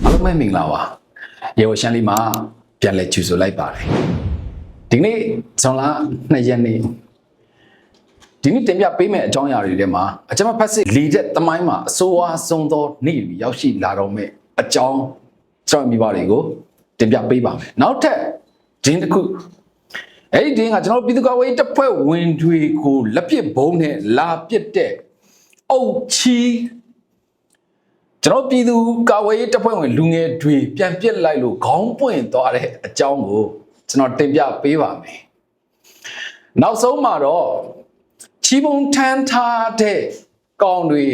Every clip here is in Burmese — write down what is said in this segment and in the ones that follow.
အားလုံးပဲမင်္ဂလာပါရေဝရှမ်းလေးမှာပြန်လဲကြိုဆိုလိုက်ပါတယ်ဒီနေ့ဇွန်လ2ရက်နေ့ဒီနေ့တင်ပြပေးမယ့်အကြောင်းအရာတွေထဲမှာအကျွန်မဖတ်စစ်လီတဲ့တမိုင်းမှာအစိုးအဆုံးသောနေ့တွေရောက်ရှိလာတော့မယ့်အကြောင်းကျွန်တော်မိဘတွေကိုတင်ပြပေးပါမယ်နောက်ထပ်ဒင်းတစ်ခုအဲ့ဒီဒင်းကကျွန်တော်ပြည်သူ့ကာကွယ်ရေးတပ်ဖွဲ့ဝင်တွေကိုလက်ပစ်ဘုံနဲ့လာပစ်တဲ့အုတ်ချီ ကျွန်တော်ပြည်သူကာဝေးရေးတပ်ဖွဲ့ဝင်လူငယ်တွေပြန်ပစ်လိုက်လို့ခေါင်းပွင့်သွားတဲ့အကြောင်းကိုကျွန်တော်တင်ပြပေးပါမယ်။နောက်ဆုံးမှာတော့ချီးပုံထမ်းထားတဲ့ကောင်တွေ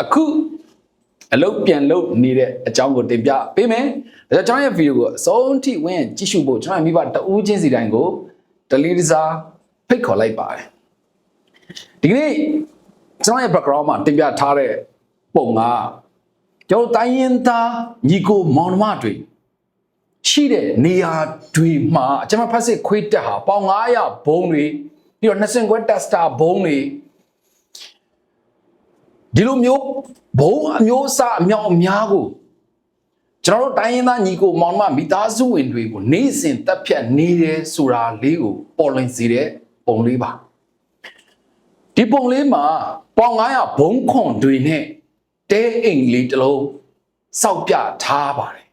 အခုအလုပ်ပြန်လုပ်နေတဲ့အကြောင်းကိုတင်ပြပေးမယ်။ဒါကြောင့်ကျွန်တော်ရဲ့ဗီဒီယိုကိုအဆုံးထိဝင်ကြည့်ရှုဖို့ကျွန်တော်မိဘတအူးချင်းစီတိုင်းကိုဒလီဒစာဖိတ်ခေါ်လိုက်ပါတယ်။ဒီကနေ့ကျွန်တော်ရဲ့ background မှာတင်ပြထားတဲ့ပုံက ကျွန်တော်တိုင်းရင်သားညီကိုမောင်နှမတွေရှိတဲ့နေရာတွေမှာကျွန်မဖတ်စစ်ခွေးတက်ဟာပေါင်900ဘုံတွေပြီးတော့20ခွဲတက်စတာဘုံတွေဒီလိုမျိုးဘုံအမျိုးအစားအမြောက်အများကိုကျွန်တော်တို့တိုင်းရင်သားညီကိုမောင်နှမမိသားစုဝင်တွေကိုနေ့စဉ်တက်ဖြတ်နေတယ်ဆိုတာလေးကိုပေါ်လွင်စေတဲ့ပုံလေးပါဒီပုံလေးမှာပေါင်900ဘုံခွန်တွေနဲ့ တဲအိမ်လေးတစ်လုံးစောက်ပြထားပါတယ်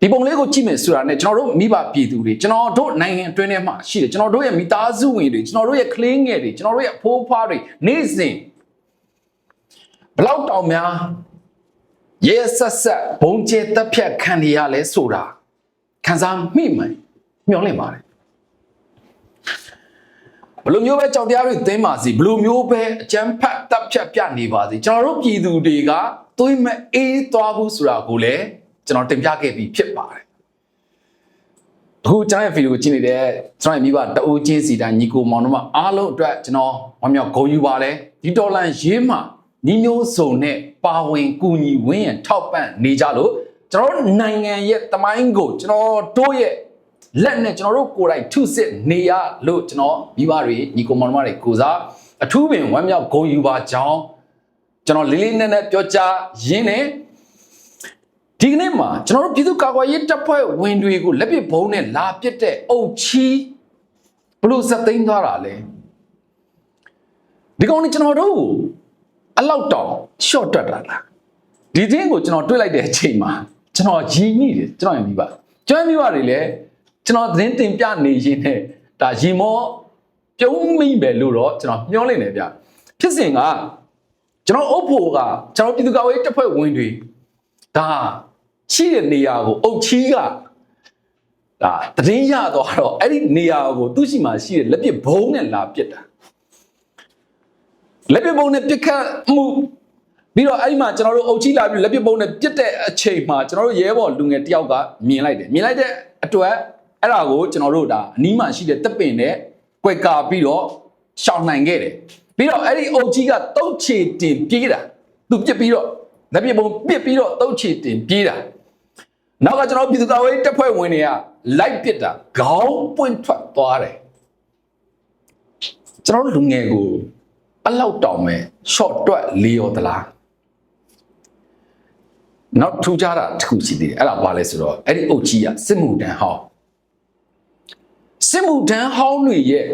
ဒီပုံလေးကိုကြည့်မယ်ဆိုတာနဲ့ကျွန်တော်တို့မိဘပြည်သူတွေကျွန်တော်တို့နိုင်ငံအတွင်းထဲမှာရှိတယ်ကျွန်တော်တို့ရဲ့မိသားစုဝင်တွေကျွန်တော်တို့ရဲ့ကလေးငယ်တွေကျွန်တော်တို့ရဲ့အဖိုးဖွားတွေနေ့စဉ်ဘလောက်တောင်များရဲဆက်ဆက်ဘုံကျဲတက်ဖြတ်ခံရလဲဆိုတာခံစားမိမှန်မျှော်လင့်ပါတယ် ဘယ်လိုမျိုးပဲကြောက်တရားတွေသင်းပါစီဘယ်လိုမျိုးပဲအကြမ်းဖက်တပ်ဖြတ်ပြနေပါစီကျွန်တော်တို့ပြည်သူတွေကသွေးမအေးသွားဘူးဆိုတာကိုလည်းကျွန်တော်တင်ပြခဲ့ပြီးဖြစ်ပါတယ်အခုကျွန်တော်ရဲ့ဗီဒီယိုကိုကြည့်နေတဲ့ကျွန်တော်ရဲ့မိဘတအိုးချင်းစီတိုင်းညီကိုမောင်တို့မအားလုံးအတွက်ကျွန်တော်ဝမ်းမြောက်ဂုဏ်ယူပါတယ်ဒီတော်လန်ရေးမှာညီမျိုးစုံနဲ့ပါဝင်ကူညီဝင်းရန်ထောက်ပံ့နေကြလို့ကျွန်တော်တို့နိုင်ငံရဲ့တမိုင်းကိုကျွန်တော်တို့ရဲ့ လက်နဲ့ကျွန်တော်တို့ကိုယ်တိုင်ထုစစ်နေရလို့ကျွန်တော်မိဘတွေညီကိုမောင်နှမတွေကိုစားအထူးပင်ဝမ်းမြောက်ဂုဏ်ယူပါကြောင်းကျွန်တော်လေးလေးနက်နက်ပြောကြားရင်းနဲ့ဒီကနေ့မှာကျွန်တော်တို့ပြည်သူ့ကာကွယ်ရေးတပ်ဖွဲ့ဝင်တွေကိုလက်ပစ်ဘုံနဲ့လာပစ်တဲ့အုပ်ချီဘလို့စက်သိမ်းသွားတာလဲဒီကောင်นี่ကျွန်တော်တို့အလောက်တောင်ရှော့တွက်တာလားဒီတင်းကိုကျွန်တော်တွေ့လိုက်တဲ့အချိန်မှာကျွန်တော်ရည်ညိတယ်ကျွန်တော်ရင်မိပါကျွန်တော်မိပါတွေလည်း ကျွန်တော်သတင်းတင်ပြနေရင်းနဲ့ဒါရီမောပြုံးမိပဲလို့တော့ကျွန်တော်မျှော်လင့်နေဗျဖြစ်စဉ်ကကျွန်တော်အုပ်ဖို့ကကျွန်တော်ပြည်သူ့ကာကွယ်ရေးတပ်ဖွဲ့ဝင်တွေဒါရှိတဲ့နေရာကိုအုပ်ချီးကဒါသတင်းရသွားတော့အဲ့ဒီနေရာကိုသူ့ရှိမှရှိတဲ့လက်ပစ်ဘုံနဲ့လာပစ်တာလက်ပစ်ဘုံနဲ့ပစ်ခတ်မှုပြီးတော့အဲ့ဒီမှာကျွန်တော်တို့အုပ်ချီးလာပြီးလက်ပစ်ဘုံနဲ့ပစ်တဲ့အချိန်မှာကျွန်တော်တို့ရဲဘော်လူငယ်တယောက်ကမြင်လိုက်တယ်မြင်လိုက်တဲ့အတွက် အဲ့ဒါကိုကျွန်တော်တို့ဒါအနီးမှာရှိတဲ့တပ်ပင်နဲ့ကွက်ကာပြီးတော့ရှောင်နိုင်ခဲ့တယ်ပြီးတော့အဲ့ဒီအုပ်ကြီးကတုတ်ချေတင်ပြေးတာသူပြစ်ပြီးတော့လက်ပြပုံပြစ်ပြီးတော့တုတ်ချေတင်ပြေးတာနောက်ကကျွန်တော်ပြည်သူ့ကာကွယ်ရေးတပ်ဖွဲ့ဝင်တွေကလိုက်ပစ်တာခေါင်းပွင့်ထွက်သွားတယ်ကျွန်တော်တို့လူငယ်ကိုအလောက်တောင်မဲ့ short တွက်လီယောသလားနောက်ထူးခြားတာတစ်ခုရှိသေးတယ်အဲ့ဒါဘာလဲဆိုတော့အဲ့ဒီအုတ်ကြီးကစစ်မှုတန်းဟောင်း စစ်မှုထမ်းဟောင်းတွေရဲ့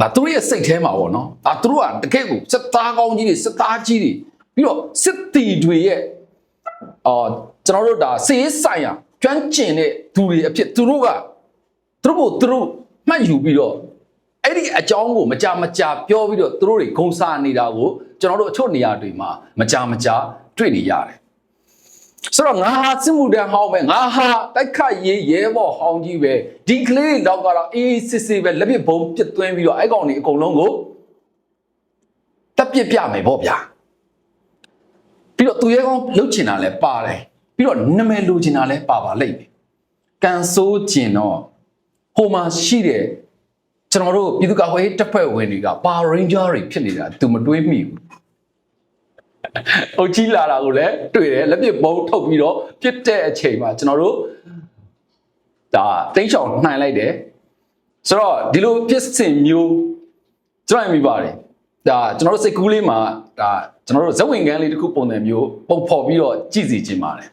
ဒါသူတို့ရဲ့စိတ်ထဲမှာပေါ့နော်ဒါသူတို့ကတကယ့်ကိုစစ်သားကောင်းကြီးတွေစစ်သားကြီးတွေပြီးတော့စစ်တီတွေရဲ့အော်ကျွန်တော်တို့ဒါစေးဆိုင်ရကျွမ်းကျင်တဲ့သူတွေအဖြစ်သူတို့ကသူတို့ကိုသူတို့မှတ်ယူပြီးတော့အဲ့ဒီအကြောင်းကိုမကြမကြပြောပြီးတော့သူတို့တွေဂုံစားနေတာကိုကျွန်တော်တို့အချို့နေရာတွေမှာမကြမကြတွေ့နေရတယ် ဆိုတော့ငါဟာစစ်မှုတန်းဟောင်းပဲငါဟာတိုက်ခတ်ရေးရဲဘော်ဟောင်းကြီးပဲဒီကလေးတွေတော့ကတော့အေးစစ်စစ်ပဲလက်ပစ်ဘုံပစ်သွင်းပြီးတော့အဲ့ကောင်တွေအကုန်လုံးကိုတက်ပစ်ပြမယ်ပေါ့ဗျာပြီးတော့သူရဲကောင်းလှုပ်ချင်တာလဲပါတယ်ပြီးတော့နမဲလိုချင်တာလဲပါပါလိမ့်မယ်ကန်ဆိုးကျင်တော့ဟိုမှာရှိတဲ့ကျွန်တော်တို့ပြည်သူ့ကာကွယ်ရေးတပ်ဖွဲ့ဝင်တွေကပါရင်းဂျာတွေဖြစ်နေတာသူမတွေးမိဘူး အုတ်ကြီးလာတာကိုလည်းတွေ့တယ်လက်ပစ်ဘုံထုတ်ပြီးတော့ပြစ်တဲ့အချိန်မှာကျွန်တော်တို့ဒါတိတ်ချောင်နှိုင်လိုက်တယ်ဆိုတော့ဒီလိုပြစ်စင်မျိုးကျွန်တော်မြင်ပါတယ်ဒါကျွန်တော်တို့စိတ်ကူးလေးမှာဒါကျွန်တော်တို့ဇက်ဝင်ကန်းလေးတစ်ခုပုံစံမျိုးပုံဖော်ပြီးတော့ကြည့်စီခြင်းပါတယ်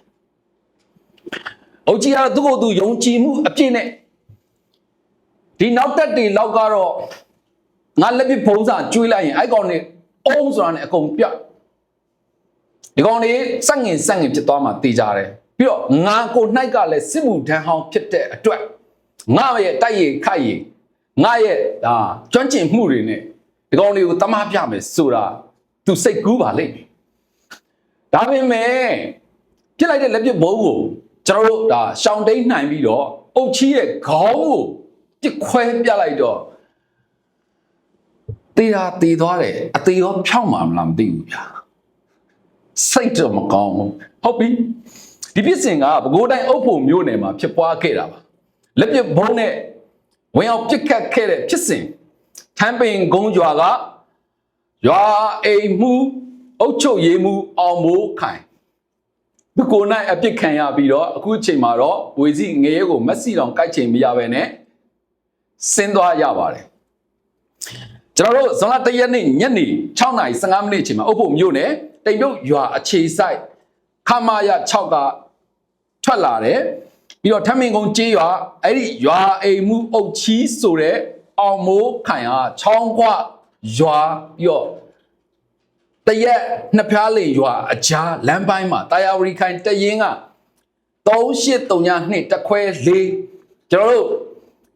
အုတ်ကြီးကတော့သူ့ကိုယ်သူယုံကြည်မှုအပြည့်နဲ့ဒီနောက်တက်တွေလောက်ကတော့ငါလက်ပြဖုံးစာကျွေးလိုက်ရင်အဲ့ကောင်နေအုံးဆိုတာနဲ့အကုန်ပြတ် ဒီကောင်နေစက်ငင်စက်ငင်ဖြစ်သွားမှတေးကြတယ်ပြီးတော့ငါကိုနှိုက်ကလည်းစစ်မှုထမ်းဟောင်းဖြစ်တဲ့အတွက်ငါရဲ့တိုက်ရခိုက်ရငါရဲ့ဒါကျွမ်းကျင်မှုတွေနဲ့ဒီကောင်တွေကိုတမပြမယ်ဆိုတာသူစိတ်ကူးပါလိမ့်မယ်ဒါပေမဲ့ပြစ်လိုက်တဲ့လက်ပြဘုံကိုကျွန်တော်တို့ဒါရှောင်းတိန်နိုင်ပြီးတော့အုတ်ချီရဲ့ခေါင်းကိုပြစ်ခွဲပြလိုက်တော့တေးတာတေးသွားတယ်အသေးရောဖြောင်းမှာမလားမသိဘူးဗျာ စိတ်တော့မကောင်းဘူးဟုတ်ပြီဒီပြစ်စင်ကပဲခူးတိုင်းအုပ်ဖို့မျိုးနယ်မှာဖြစ်ပွားခဲ့တာပါလက်ပြဘုံနဲ့ဝင်အောင်ပြစ်ခတ်ခဲ့တဲ့ဖြစ်စဉ်ထမ်းပင်ကုန်းကျွာကရွာအိမ်မှုအုတ်ချုပ်ရေးမှုအောင်မိုးခိုင်သူကိုယ်၌အပြစ်ခံရပြီးတော့အခုချိန်မှာတော့ဝေစီငရဲကိုမက်ဆီတောင်ကိုက်ချိန်မရပဲနဲ့ဆင်းသွားရပါတယ်ကျွန်တော်တို့ဇွန်လ၁ရက်နေ့ညနေ6:15မိနစ်အချိန်မှာအုပ်ဖို့မြို့နယ် တိမ်ပြုတ်ရွာအခြေဆိုင်ခမာယ6ကထွက်လာတယ်ပြီးတော့ထမင်းကုန်းကျေးရွာအဲ့ဒီရွာအိမ်မှုအုပ်ချီးဆိုတဲ့အောင်မိုးခိုင်ဟာချောင်းခွရွာပြီးတော့တရက်နှစ်ဖျားလေရွာအကြားလမ်းပိုင်းမှာတာယာဝရီခိုင်တရင်က3832တက်ခွဲ4ကျွန်တော်တို့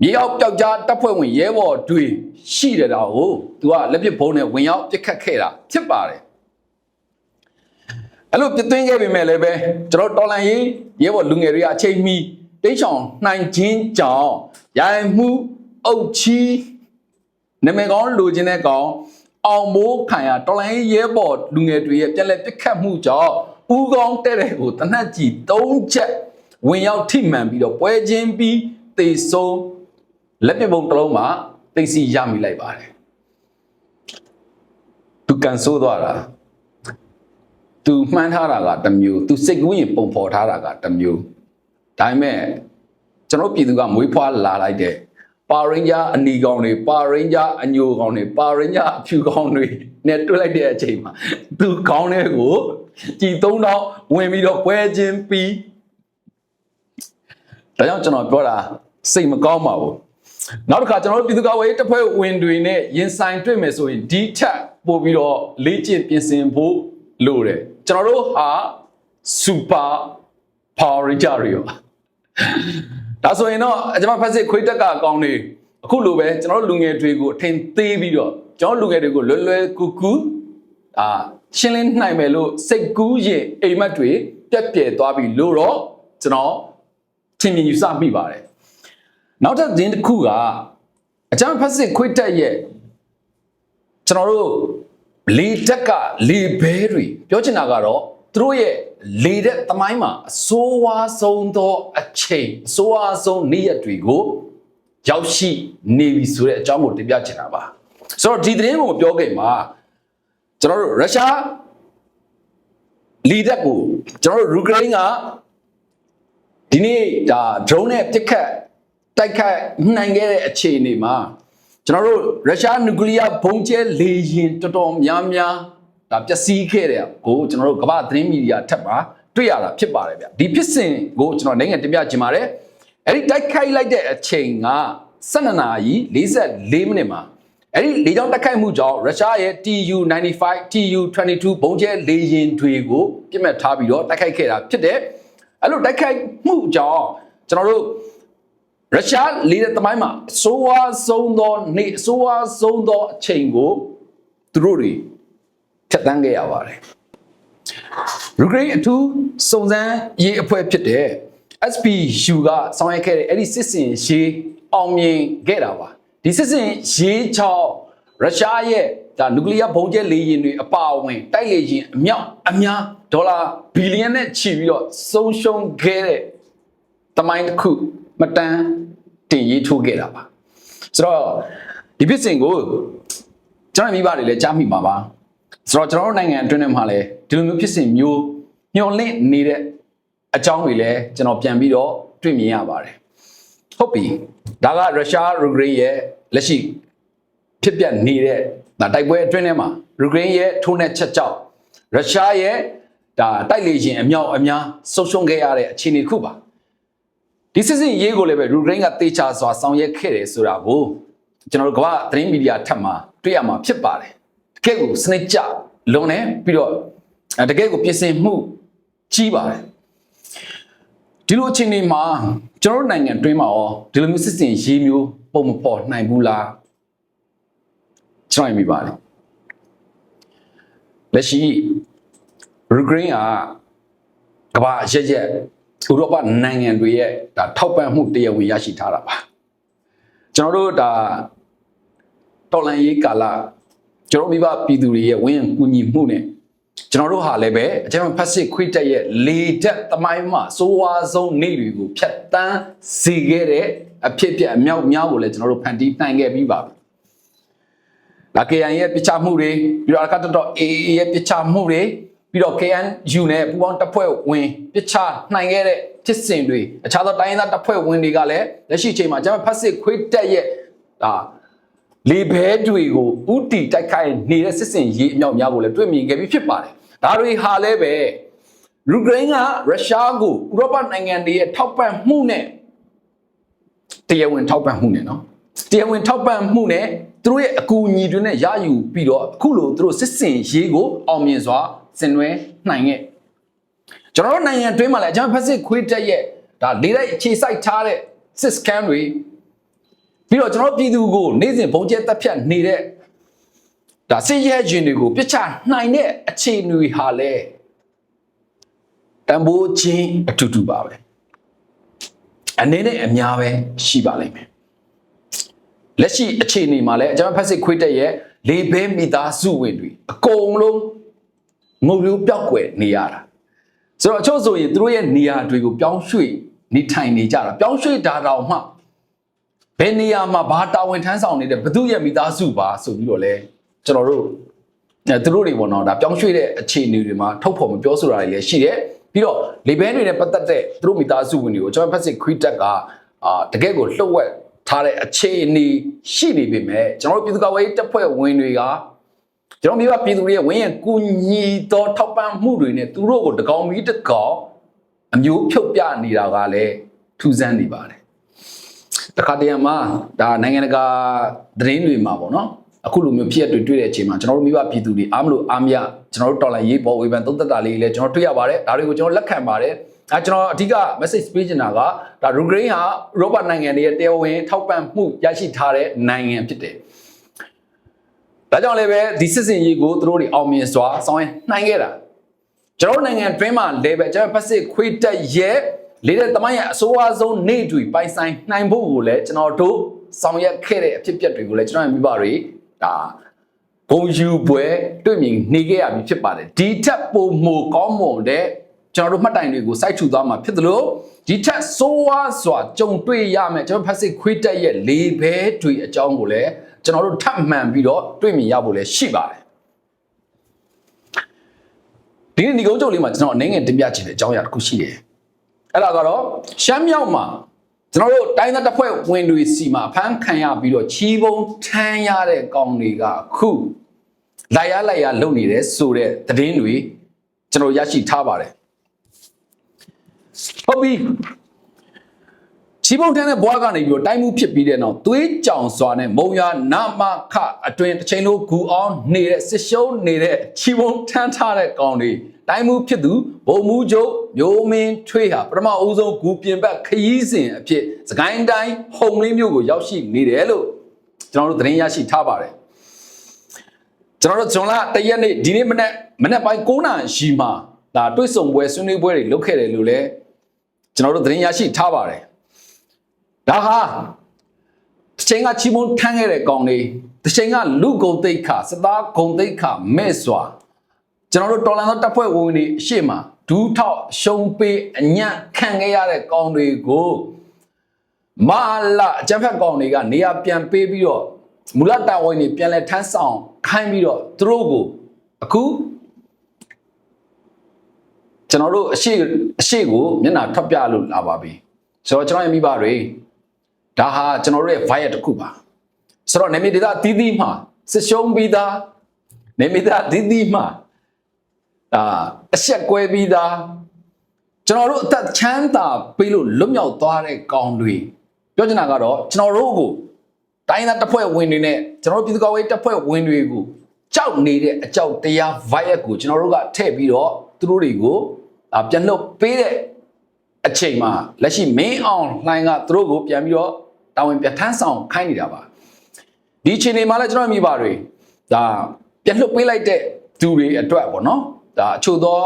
မြေရောက်ပျောက်ကြားတပ်ဖွဲ့ဝင်ရဲဘော်တွေရှိတယ်တော့ဟိုသူကလက်ပစ်ဘုံနဲ့ဝင်ရောက်ပစ်ခတ်ခဲ့တာဖြစ်ပါတယ် အဲ့လိုပြသွင်းခဲ့ပေမဲ့လည်းပဲကျွန်တော်တော်လန်ရေးရဲဘော်လူငယ်တွေကအချိန်မီတိတ်ချောင်နိုင်ခြင်းကြောင့်ရိုင်မှုအုတ်ချီနမည်ကောင်းလိုချင်တဲ့ကောင်အောင်မိုးခံရတော်လိုင်းရဲဘော်လူငယ်တွေရဲ့ပြက်လက်ပစ်ခတ်မှုကြောင့်ဦးကောင်းတဲ့တဲ့ကိုတနတ်ကြီး၃ချက်ဝင်ရောက်ထိမှန်ပြီးတော့ပွဲချင်းပြီးတေဆုံးလက်ပြပုံတစ်လုံးမှာသိစီရမိလိုက်ပါတယ်သူကန်ဆိုးသွားတာ သူမှန်းထားတာကတစ်မျိုးသူစိတ်ကူးရင်ပုံဖော်ထားတာကတစ်မျိုးဒါပေမဲ့ကျွန်တော်ပြည်သူကမွေးဖွားလာလိုက်တဲ့ပါရင်းဂျာအနီကောင်တွေပါရင်းဂျာအညိုကောင်တွေပါရင်းဂျာအဖြူကောင်တွေနဲ့တွေ့လိုက်တဲ့အချိန်မှာသူကောင်းတဲ့ကိုကြည်သုံးတော့ဝင်ပြီးတော့ပွဲချင်းပြီးဒါကြောင့်ကျွန်တော်ပြောတာစိတ်မကောင်းပါဘူးနောက်တစ်ခါကျွန်တော်တို့ပြည်သူ့ကာကွယ်ရေးတပ်ဖွဲ့ဝင်တွေနဲ့ရင်ဆိုင်တွေ့မယ်ဆိုရင်ဒီထက်ပို့ပြီးတော့လေ့ကျင့်ပြင်ဆင်ဖို့လိုတယ် ကျွန်တော်တို့ဟာစူပါပါရင်းဂျာတွေရောဒါဆိုရင်တော့ကျွန်မဖက်စစ်ခွေးတက်ကအကောင်းနေအခုလိုပဲကျွန်တော်တို့လူငယ်တွေကိုအထင်သေးပြီးတော့ကျွန်တော်လူငယ်တွေကိုလွယ်လွယ်ကူကူအာရှင်းလင်းနိုင်မယ်လို့စိတ်ကူးရင်အိမ်မက်တွေပြက်ပြဲသွားပြီလို့တော့ကျွန်တော်ထင်မြင်ယူဆမိပါတယ်နောက်ထပ်သတင်းတစ်ခုကအကျွန်မဖက်စစ်ခွေးတက်ရဲ့ကျွန်တော်တို့ လေတက်ကလေဘဲတွေပြောချင်တာကတော့သူတို့ရဲ့လေတဲ့သမိုင်းမှာအဆိုးဝါးဆုံးသောအချိန်အဆိုးဝါးဆုံးနေ့ရက်တွေကိုရောက်ရှိနေပြီဆိုတဲ့အကြောင်းကိုတင်ပြချင်တာပါဆိုတော့ဒီသတင်းကိုပြောခဲ့မှာကျွန်တော်တို့ရုရှားလေတက်ကိုကျွန်တော်တို့ယူကရိန်းကဒီနေ့ဒါ drone နဲ့ပစ်ခတ်တိုက်ခတ်နိုင်ခဲ့တဲ့အခြေအနေမှာ ကျွန်တော်တို့ရုရှားနျူကလ িয়ার ဘုံကျဲလေယာဉ်တော်တော်များများဒါပျက်စီးခဲ့တဲ့ကိုကျွန်တော်တို့ကမ္ဘာသတင်းမီဒီယာထက်မှာတွေ့ရတာဖြစ်ပါတယ်ဗျဒီဖြစ်စဉ်ကိုကျွန်တော်နိုင်ငံတင်ပြချင်ပါတယ်အဲ့ဒီတိုက်ခိုက်လိုက်တဲ့အချိန်က12နာရီ44မိနစ်မှာအဲ့ဒီလေကြောင်းတိုက်ခိုက်မှုကြောင့်ရုရှားရဲ့ TU95 TU22 ဘုံကျဲလေယာဉ်တွေကိုပြစ်မှတ်ထားပြီးတော့တိုက်ခိုက်ခဲ့တာဖြစ်တယ်အဲ့လိုတိုက်ခိုက်မှုကြောင့်ကျွန်တော်တို့ ရုရှားလေတဲ့တမိုင်းမှာအဆိုးဝါးဆုံးသောနေ့အဆိုးဝါးဆုံးသောအချိန်ကိုသူတို့တွေဖြတ်တန်းခဲ့ရပါတယ်ယူကရိန်းအထူးစုံစမ်းရေးအဖွဲ့ဖြစ်တဲ့ SPU ကဆောင်ရွက်ခဲ့တဲ့အဲ့ဒီစစ်စင်ရေးအောင်မြင်ခဲ့တာပါဒီစစ်စင်ရေးချောင်းရုရှားရဲ့ဒါနျူကလ িয়ার ဘုံကျဲလေယာဉ်တွေအပါအဝင်တိုက်လေယာဉ်အမြောက်အများဒေါ်လာဘီလီယံနဲ့ချီပြီးတော့ဆုံးရှုံးခဲ့တဲ့တမိုင်းတစ်ခုမတန်း တင်ရေးထိုးခဲ့တာပါဆိုတော့ဒီဖြစ်စဉ်ကိုကျွန်တော်မိဘတွေလည်းကြားမိမှာပါဆိုတော့ကျွန်တော်တို့နိုင်ငံအတွင်းထဲမှာလည်းဒီလိုမျိုးဖြစ်စဉ်မျိုးညှော်လင့်နေတဲ့အကြောင်းတွေလည်းကျွန်တော်ပြန်ပြီးတော့တွေ့မြင်ရပါတယ်ဟုတ်ပြီဒါကရုရှားယူကရိန်းရဲ့လက်ရှိဖြစ်ပျက်နေတဲ့ဒါတိုက်ပွဲအတွင်းထဲမှာယူကရိန်းရဲ့ထိုးနှက်ချက်ကြောင့်ရုရှားရဲ့ဒါတိုက်လေယာဉ်အမြောက်အများဆုံးရှုံးခဲ့ရတဲ့အခြေအနေတစ်ခုပါ ဒီစစ်စစ်ရေးကိုလည်းပဲယူကရိန်းကတေချာစွာဆောင်ရွက်ခဲ့တယ်ဆိုတာကိုကျွန်တော်တို့ကမ္ဘာသတင်းမီဒီယာထပ်မှာတွေ့ရမှာဖြစ်ပါတယ်တကယ့်ကိုစနစ်ကျလွန်နေပြီးတော့အဲတကယ့်ကိုပြင်ဆင်မှုကြီးပါတယ်ဒီလိုအခြေအနေမှာကျွန်တော်တို့နိုင်ငံတွင်းမှာရောဒီလိုမျိုးစစ်စင်ရေးမျိုးပုံမပေါ်နိုင်ဘူးလားကျွန်တော်မြင်ပါတယ်လက်ရှိယူကရိန်းကကမ္ဘာရက်ရက် ဥရောပနိုင်ငံတွေရဲ့ဒါထောက်ပံ့မှုတရားဝင်ရရှိထားတာပါကျွန်တော်တို့ဒါတော်လန်ရေးကာလကျွန်တော်မိဘပြည်သူတွေရဲ့ဝင်းကူညီမှုနဲ့ကျွန်တော်တို့ဟာလည်းပဲအကျဉ်းဖက်စစ်ခွေးတက်ရဲ့လေတက်သမိုင်းမှာစိုးဝါးဆုံးနေ့တွေကိုဖျက်တမ်းစေခဲ့တဲ့အဖြစ်အပျက်အမြောက်များကိုလည်းကျွန်တော်တို့ဖန်တီးနိုင်ခဲ့ပြီးပါပြီ။ဒါ KN ရဲ့ပြချမှုတွေပြီးတော့အကတတော့ AA ရဲ့ပြချမှုတွေ ပြီးတော့ KNU နဲ့ပူးပေါင်းတပ်ဖွဲ့ဝင်ပြချနိုင်ခဲ့တဲ့ဖြစ်စဉ်တွေအခြားသောတိုင်းရင်းသားတပ်ဖွဲ့ဝင်တွေကလည်းလက်ရှိအချိန်မှာကျွန်တော်ဖက်စစ်ခွေးတက်ရဲ့ဒါလေဘဲတွေကိုဥတီတိုက်ခိုက်နေတဲ့စစ်စင်ရေးအမြောက်များကိုလည်းတွေ့မြင်ခဲ့ပြီးဖြစ်ပါတယ်။ဒါတွေဟာလည်းပဲယူကရိန်းကရုရှားကိုဥရောပနိုင်ငံတွေရဲ့ထောက်ပံ့မှုနဲ့တရားဝင်ထောက်ပံ့မှုနဲ့နော်တရားဝင်ထောက်ပံ့မှုနဲ့သူတို့ရဲ့အကူအညီတွေနဲ့ရယူပြီးတော့အခုလိုသူတို့စစ်စင်ရေးကိုအောင်မြင်စွာ ဆင်နွှဲနိုင်ခဲ့ကျွန်တော်တို့နိုင်ငံတွင်းမှာလည်းအကြမ်းဖက်စစ်ခွေးတက်ရဲ့ဒါလေးလိုက်အခြေစိုက်ထားတဲ့စစ်စကန်တွေပြီးတော့ကျွန်တော်တို့ပြည်သူကိုနေ့စဉ်ဘုံကျဲတက်ဖြတ်နေတဲ့ဒါစစ်ရဲရင်တွေကိုပြစ်ချနိုင်တဲ့အခြေအနေတွေဟာလဲတန်ဖိုးချင်းအတူတူပါပဲအနေနဲ့အများပဲရှိပါလိမ့်မယ်လက်ရှိအခြေအနေမှာလည်းအကြမ်းဖက်စစ်ခွေးတက်ရဲ့လေဘဲမိသားစုဝင်တွေအကုန်လုံး ငုံလို့ပျောက်ကွယ်နေရတာဆိုတော့အချို့ဆိုရင်သူတို့ရဲ့နေရာတွေကိုပြောင်းရွှေ့နေထိုင်နေကြတာပြောင်းရွှေ့တာတောင်မှဘယ်နေရာမှာဘာတာဝန်ထမ်းဆောင်နေတဲ့ဘသူရဲ့မိသားစုပါဆိုပြီးတော့လဲကျွန်တော်တို့အဲသူတို့တွေပေါ့နော်ဒါပြောင်းရွှေ့တဲ့အခြေအနေတွေမှာထုတ်ဖော်မပြောဆိုတာတွေလည်းရှိတယ်ပြီးတော့လေဘဲတွေနဲ့ပတ်သက်တဲ့သူတို့မိသားစုဝင်တွေကိုကျွန်တော်ဖက်စစ်ခွီးတက်ကအာတကယ့်ကိုလှုပ်ဝက်ထားတဲ့အခြေအနေရှိနေပေမဲ့ကျွန်တော်တို့ပြည်သူ့ကာကွယ်ရေးတပ်ဖွဲ့ဝင်တွေက ကျွန်တော်မျိုးပြည်သူတွေရဲ့ဝင်းရကူညီသောထောက်ပံ့မှုတွေနဲ့သူတို့ကိုတကောင်မီတကောင်အမျိုးဖြုတ်ပြနေတာကလည်းထူးဆန်းနေပါတယ်တခါတည်းမှာဒါနိုင်ငံတကာသတင်းတွေမှာပေါ့နော်အခုလိုမျိုးဖြစ်ရတွေ့တွေ့တဲ့အချိန်မှာကျွန်တော်တို့မိဘပြည်သူတွေအားမလို့အားမရကျွန်တော်တို့တော်လိုင်းရေးပေါ်ဝေဖန်သုံးသက်တာလေးလည်းကျွန်တော်တွေ့ရပါတယ်ဒါတွေကိုကျွန်တော်လက်ခံပါတယ်အဲကျွန်တော်အဓိက message ပေးချင်တာကဒါရူဂရင်းဟာရောဘတ်နိုင်ငံတွေရဲ့တရားဝင်ထောက်ပံ့မှုရရှိထားတဲ့နိုင်ငံဖြစ်တယ် ဒါကြောင့်လည်းပဲဒီစစ်စင်ရေးကိုသူတို့တွေအောင်မြင်စွာဆောင်ရင်နိုင်ခဲ့တာကျွန်တော်နိုင်ငံတွင်းမှာလည်းပဲကျွန်တော်ဖက်စစ်ခွေးတက်ရဲ့လေးတဲ့တမိုင်းရဲ့အဆိုးအဆုံးနေတွေပိုင်ဆိုင်နိုင်ဖို့ကိုလည်းကျွန်တော်တို့ဆောင်ရွက်ခဲ့တဲ့အဖြစ်အပျက်တွေကိုလည်းကျွန်တော်ရဲ့မိဘတွေဒါဘုံယူပွဲတွေ့မြင်နေခဲ့ရပြီဖြစ်ပါတယ်ဒီထက်ပိုမိုကောင်းမွန်တဲ့ကျွန်တော်တို့မှတ်တိုင်တွေကိုစိုက်ထူသွားမှာဖြစ်တယ်လို့ဒီထက်ဆိုးဝါးစွာကြုံတွေ့ရမယ်ကျွန်တော်ဖက်စစ်ခွေးတက်ရဲ့လေဘဲတွေအကြောင်းကိုလည်း ကျွန်တော်တို့ထပ်မှန်ပြီးတော့တွေ့မြင်ရဖို့လည်းရှိပါတယ်ဒီနေ့ဒီကုန်းချုပ်လေးမှာကျွန်တော်အနေငယ်တင်ပြချင်တဲ့အကြောင်းအရာတစ်ခုရှိတယ်အဲ့ဒါကတော့ရှမ်းမြောက်မှာကျွန်တော်တို့တိုင်းသားတပ်ဖွဲ့ဝင်တွေစီမှာဖမ်းခံရပြီးတော့ချီးပုံးထမ်းရတဲ့ကောင်တွေကအခုလိုက်ရလိုက်ရလုပ်နေတဲ့ဆိုတဲ့သတင်းတွေကျွန်တော်ရရှိထားပါတယ်ဟုတ်ပြီ ချီးပုံးထမ်းတဲ့ဘွားကနေပြီးတော့တိုင်းမှုဖြစ်ပြီးတဲ့နောက်သွေးကြောင်စွာနဲ့မုံရနာမခအတွင်တစ်ချိန်လုံးဂူအောင်နေတဲ့စစ်ရှုံးနေတဲ့ချီးပုံးထမ်းထားတဲ့ကောင်တွေတိုင်းမှုဖြစ်သူဘုံမူချုပ်မျိုးမင်းထွေးဟာပထမအဦးဆုံးဂူပြင်ဘက်ခရီးစဉ်အဖြစ်စကိုင်းတိုင်းဟုံလင်းမြို့ကိုရောက်ရှိနေတယ်လို့ကျွန်တော်တို့သတင်းရရှိထားပါတယ်ကျွန်တော်တို့ဇွန်လတရက်နေ့ဒီနေ့မနေ့မနေ့ပိုင်း9နာရီမှာဒါတွေ့ဆုံပွဲဆွေးနွေးပွဲတွေလုပ်ခဲ့တယ်လို့လည်းကျွန်တော်တို့သတင်းရရှိထားပါတယ် ဒါဟာတစ်ချိန်ကချီမုန်းထမ်းခဲ့တဲ့ကောင်တွေတစ်ချိန်ကလူဂုံသိက္ခာစသားဂုံသိက္ခာမဲ့စွာကျွန်တော်တို့တော်လန်သောတပ်ဖွဲ့ဝင်တွေအရှိမဒူးထောက်ရှုံးပေးအညံ့ခံခဲ့ရတဲ့ကောင်တွေကိုမာလာအကြမ်းဖက်ကောင်တွေကနေရာပြန်ပေးပြီးတော့မူလတာဝန်တွေပြန်လဲထမ်းဆောင်ခိုင်းပြီးတော့သူတို့ကိုအခုကျွန်တော်တို့အရှိအရှိကိုမျက်နှာထွက်ပြလို့လာပါပြီဆိုတော့ကျွန်တော်ရဲ့မိဘတွေ ဒါဟာကျွန်တော်တို့ရဲ့ virus တစ်ခုပါဆိုတော့နေမီဒေတာတီးတီးမှာစစ်ရှုံးပြီးသားနေမီဒေတာတီးတီးမှာအာအဆက်ကွဲပြီးသားကျွန်တော်တို့အသက်ချမ်းသာပေးလို့လွတ်မြောက်သွားတဲ့ကောင်တွေပြောချင်တာကတော့ကျွန်တော်တို့ကိုတိုင်းသားတပ်ဖွဲ့ဝင်တွေနဲ့ကျွန်တော်တို့ပြည်သူ့ကာကွယ်ရေးတပ်ဖွဲ့ဝင်တွေကိုကြောက်နေတဲ့အကြောက်တရား virus ကိုကျွန်တော်တို့ကထည့်ပြီးတော့သူတို့တွေကိုအာပြန်လွတ်ပေးတဲ့အချိန်မှာလက်ရှိ main on line ကသူတို့ကိုပြန်ပြီးတော့ တာဝန်ပြန်ထမ်းဆောင်ခိုင်းနေတာပါဒီအချိန်တွေမှာလည်းကျွန်တော်မြင်ပါတွေဒါပြန်လွတ်ပေးလိုက်တဲ့သူတွေအတွက်ပေါ့နော်ဒါအချို့သော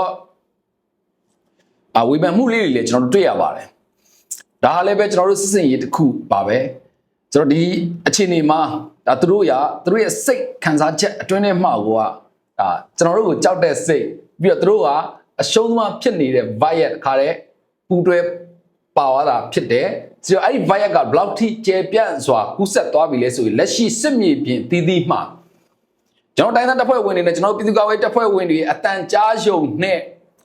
အဝေဖန်မှုလေးတွေလည်းကျွန်တော်တို့တွေ့ရပါတယ်။ဒါဟာလည်းပဲကျွန်တော်တို့စစ်စင်ရေးတစ်ခုပါပဲ။ကျွန်တော်ဒီအခြေအနေမှာဒါသူတို့ရသူတို့ရဲ့စိတ်ခံစားချက်အတွင်းထဲမှာကိုကဒါကျွန်တော်တို့ကိုကြောက်တဲ့စိတ်ပြီးတော့သူတို့ကအရှုံးသမားဖြစ်နေတဲ့ virus တစ်ခါတည်းပူတွဲ ပါသွားတာဖြစ်တယ်။ဆိုတော့အဲ့ဒီ virus ကဘယ်လောက်ထိကျေပြန့်စွာကူးစက်သွားပြီလဲဆိုရင်လက်ရှိစစ်မြေပြင်တည်တည်မှာကျွန်တော်တိုင်းသားတပ်ဖွဲ့ဝင်တွေနဲ့ကျွန်တော်တို့ပြည်သူ့ကာကွယ်ရေးတပ်ဖွဲ့ဝင်တွေအတန်ကြားယုံနဲ့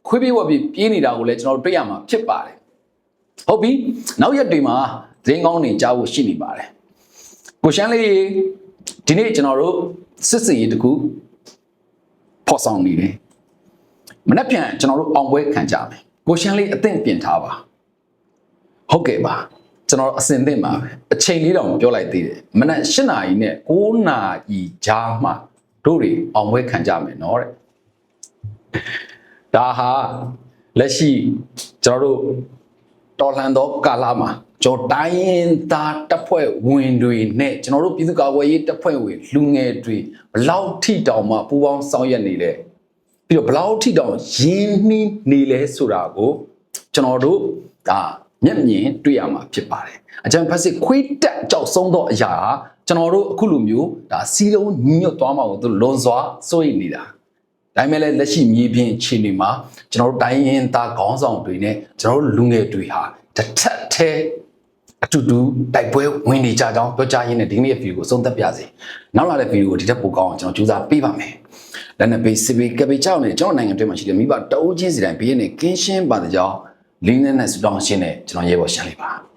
ခွေးပြေးဝက်ပြီးပြေးနေတာကိုလည်းကျွန်တော်တို့တွေ့ရမှာဖြစ်ပါတယ်ဟုတ်ပြီနောက်ရက်တွေမှာသတင်းကောင်းတွေကြားဖို့ရှိနေပါတယ်ကိုရှမ်းလေးဒီနေ့ကျွန်တော်တို့စစ်စင်ရေးတစ်ခုဖော်ဆောင်နေတယ်မနေ့ပြန်ကျွန်တော်တို့အောင်ပွဲခံကြမယ်ကိုရှမ်းလေးအသင့်ပြင်ထားပါ ဟုတ်ကဲ့ပါကျွန်တော်အစင်သင့်ပါပဲအချိန်လေးတောင်ပြောလိုက်သေးတယ်မနက်၈နာရီနဲ့၉နာရီကြားမှတို့တွေအောင်ပွဲခံကြမယ်နော်တဲ့ဒါဟာလက်ရှိကျွန်တော်တို့တော်လှန်သောကာလမှာကျွန်တော်တိုင်းသားတပ်ဖွဲ့ဝင်တွေနဲ့ကျွန်တော်တို့ပြည်သူ့ကာကွယ်ရေးတပ်ဖွဲ့ဝင်လူငယ်တွေဘလောက်ထိတောင်မှပူးပေါင်းဆောင်ရွက်နေလဲပြီးတော့ဘလောက်ထိတောင်ရင်းနှီးနေလဲဆိုတာကိုကျွန်တော်တို့ဒါ မျက်မြင်တွေ့ရမှာဖြစ်ပါတယ်အကြံဖက်စစ်ခွေးတက်ကြောက်ဆုံးသောအရာဟာကျွန်တော်တို့အခုလိုမျိုးဒါစီးလုံးညွတ်သွားမှာကိုသူလွန်စွာစိုးရိမ်နေတာဒါပေမဲ့လည်းလက်ရှိမြေပြင်အခြေအနေမှာကျွန်တော်တို့တိုင်းရင်းသားခေါင်းဆောင်တွေနဲ့ကျွန်တော်တို့လူငယ်တွေဟာတစ်ထက်ထဲအတူတူတိုက်ပွဲဝင်နေကြကြောင်းပြောကြားရင်းနဲ့ဒီနေ့ဗီဒီယိုကိုဆုံးသက်ပြစေ။နောက်လာတဲ့ဗီဒီယိုကိုဒီထက်ပိုကောင်းအောင်ကျွန်တော်ကြိုးစားပေးပါမယ်။လက်နက်ပေးစစ်ပေးကပိချောင်းနဲ့ကျွန်တော်နိုင်ငံတွင်းမှာရှိတဲ့မိဘတအုပ်ချင်းစီတိုင်းဘေးနဲ့ကင်းရှင်းပါတဲ့ကြောင်း လင်းနဲ့နဲ့ဆူတောင်းရှင်းနဲ့ကျွန်တော်ရဲဘော်ရှင်းလေးပါ။